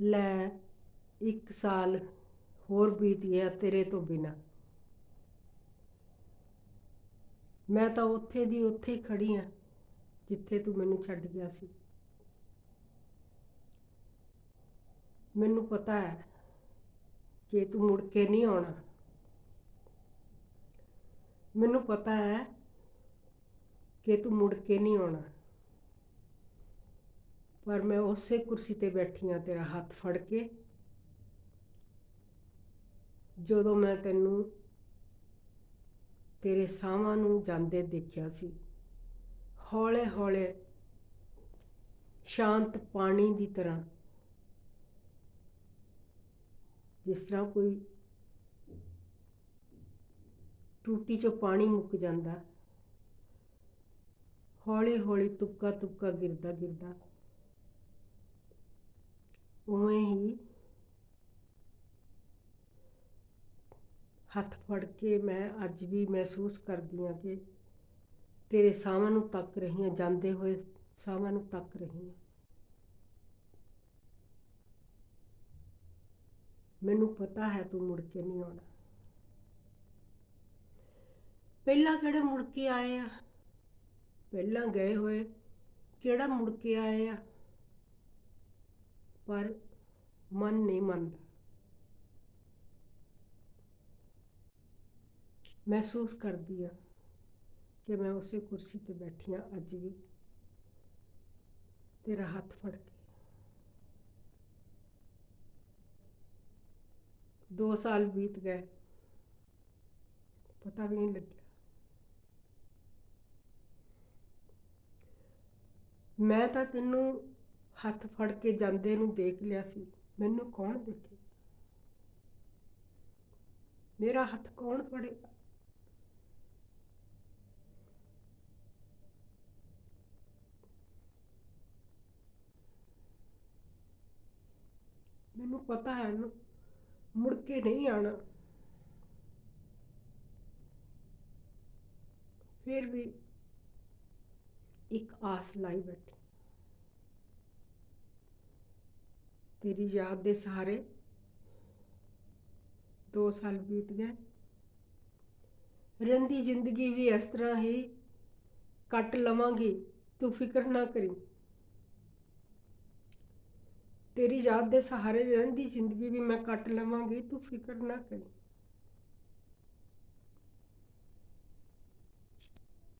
ਲੈ, ਇੱਕ ਸਾਲ ਹੋਰ ਬੀਤ ਗਿਆ ਤੇਰੇ ਤੋਂ ਬਿਨਾ। ਮੈਂ ਤਾਂ ਉੱਥੇ ਦੀ ਉੱਥੇ ਹੀ ਖੜੀ ਆ ਜਿੱਥੇ ਤੂੰ ਮੈਨੂੰ ਛੱਡ ਗਿਆ ਸੀ। ਮੈਨੂੰ ਪਤਾ ਹੈ ਕਿ ਤੂੰ ਮੁੜ ਕੇ ਨਹੀਂ ਆਉਣਾ। ਮੈਨੂੰ ਪਤਾ ਹੈ ਕਿ ਤੂੰ ਮੁੜ ਕੇ ਨਹੀਂ ਆਉਣਾ। ਪਰ ਮੈਂ ਉਸੇ ਕੁਰਸੀ ਤੇ ਬੈਠੀ ਆ ਤੇਰਾ ਹੱਥ ਫੜ ਕੇ। ਜਦੋਂ ਮੈਂ ਤੈਨੂੰ ਤੇਰੇ ਸਾਹਾਂ ਨੂੰ ਜਾਂਦੇ ਦੇਖਿਆ ਸੀ ਹੌਲੇ ਹੌਲੇ ਸ਼ਾਂਤ ਪਾਣੀ ਦੀ ਤਰ੍ਹਾਂ, ਜਿਸ ਤਰ੍ਹਾਂ ਕੋਈ ਟੂਟੀ ਚੋਂ ਪਾਣੀ ਮੁੱਕ ਜਾਂਦਾ ਹੌਲੀ ਹੌਲੀ ਤੁਪਕਾ ਤੁਪਕਾ ਗਿਰਦਾ ਗਿਰਦਾ ਉਵੇਂ ਹੀ ਹੱਥ ਫੜ ਕੇ ਮੈਂ ਅੱਜ ਵੀ ਮਹਿਸੂਸ ਕਰਦੀ ਹਾਂ ਕਿ ਤੇਰੇ ਸਾਹਾਂ ਨੂੰ ਤੱਕ ਰਹੀ ਹਾਂ ਜਾਂਦੇ ਹੋਏ ਸਾਹਾਂ ਨੂੰ ਤੱਕ ਰਹੀ ਹਾਂ ਮੈਨੂੰ ਪਤਾ ਹੈ ਤੂੰ ਮੁੜ ਕੇ ਨਹੀਂ ਆਉਣਾ ਪਹਿਲਾਂ ਕਿਹੜੇ ਮੁੜ ਕੇ ਆਏ ਆ ਪਹਿਲਾਂ ਗਏ ਹੋਏ ਕਿਹੜਾ ਮੁੜ ਕੇ ਆਏ ਆ ਪਰ ਮਨ ਨਹੀਂ ਮੰਨਦਾ। ਮਹਿਸੂਸ ਕਰਦੀ ਆ ਕਿ ਮੈਂ ਉਸੇ ਕੁਰਸੀ ਤੇ ਬੈਠੀ ਆ ਅੱਜ ਵੀ ਤੇਰਾ ਹੱਥ ਫੜ ਕੇ। ਦੋ ਸਾਲ ਬੀਤ ਗਏ, ਪਤਾ ਵੀ ਨਹੀਂ ਲੱਗਿਆ। ਮੈਂ ਤਾਂ ਤੈਨੂੰ ਹੱਥ ਫੜ ਕੇ ਜਾਂਦੇ ਨੂੰ ਦੇਖ ਲਿਆ ਸੀ। ਮੈਨੂੰ ਕੌਣ ਦੇਖੇ? ਮੇਰਾ ਹੱਥ ਕੌਣ ਫੜੇਗਾ? ਮੈਨੂੰ ਪਤਾ ਹੈ ਨਾ, ਮੁੜ ਕੇ ਨਹੀਂ ਆਣਾ। ਫਿਰ ਵੀ ਇੱਕ ਆਸ ਲਾਈ ਬੈਠੀ। ਤੇਰੀ ਯਾਦ ਦੇ ਸਹਾਰੇ ਦੋ ਸਾਲ ਬੀਤ ਗਏ। ਰਹਿੰਦੀ ਜ਼ਿੰਦਗੀ ਵੀ ਇਸ ਤਰ੍ਹਾਂ ਹੀ ਕੱਟ ਲਵਾਂਗੀ, ਤੂੰ ਫਿਕਰ ਨਾ ਕਰੀ। ਤੇਰੀ ਯਾਦ ਦੇ ਸਹਾਰੇ ਰਹਿੰਦੀ ਜ਼ਿੰਦਗੀ ਵੀ ਮੈਂ ਕੱਟ ਲਵਾਂਗੀ, ਤੂੰ ਫਿਕਰ ਨਾ ਕਰੀ।